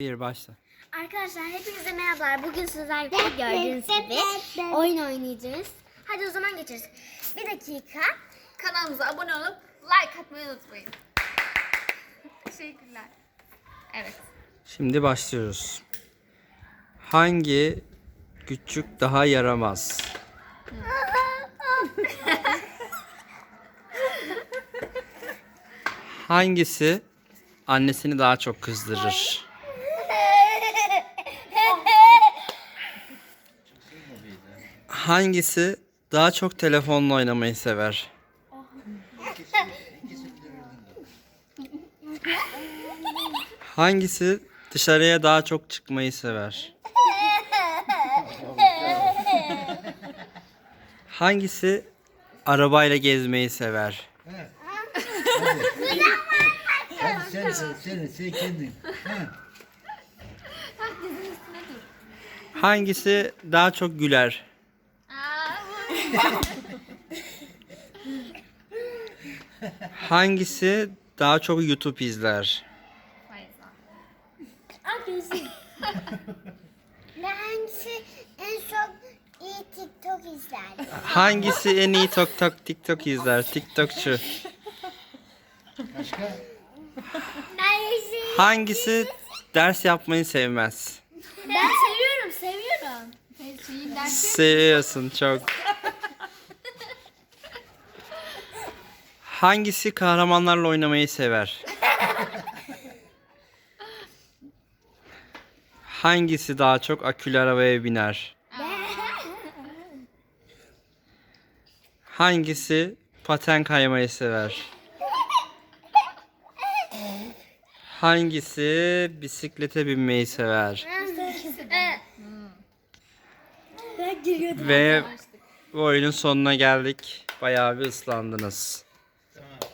Bir başla. Arkadaşlar hepinize merhabalar. Bugün sizlerle gördüğünüz gibi oyun oynayacağız. Hadi o zaman geçeriz. Bir dakika. Kanalımıza abone olup like atmayı unutmayın. Teşekkürler. Evet. Şimdi başlıyoruz. Hangi küçük daha yaramaz? Hangisi annesini daha çok kızdırır? Hangisi daha çok telefonla oynamayı sever? Hangisi dışarıya daha çok çıkmayı sever? Hangisi arabayla gezmeyi sever? Hadi sen sen sen, sen kendin. Ha. Hangisi daha çok güler? Hangisi daha çok YouTube izler? Ve hangisi en çok iyi TikTok izler? Hangisi en iyi TikTok TikTok izler? TikTokçu. Başka? Ben Hangisi ders yapmayı sevmez? Ben seviyorum, seviyorum. Seviyorsun çok. Hangisi kahramanlarla oynamayı sever? Hangisi daha çok akülü arabaya biner? Hangisi paten kaymayı sever? Hangisi bisiklete binmeyi sever? Ve bu oyunun sonuna geldik. Bayağı bir ıslandınız. time.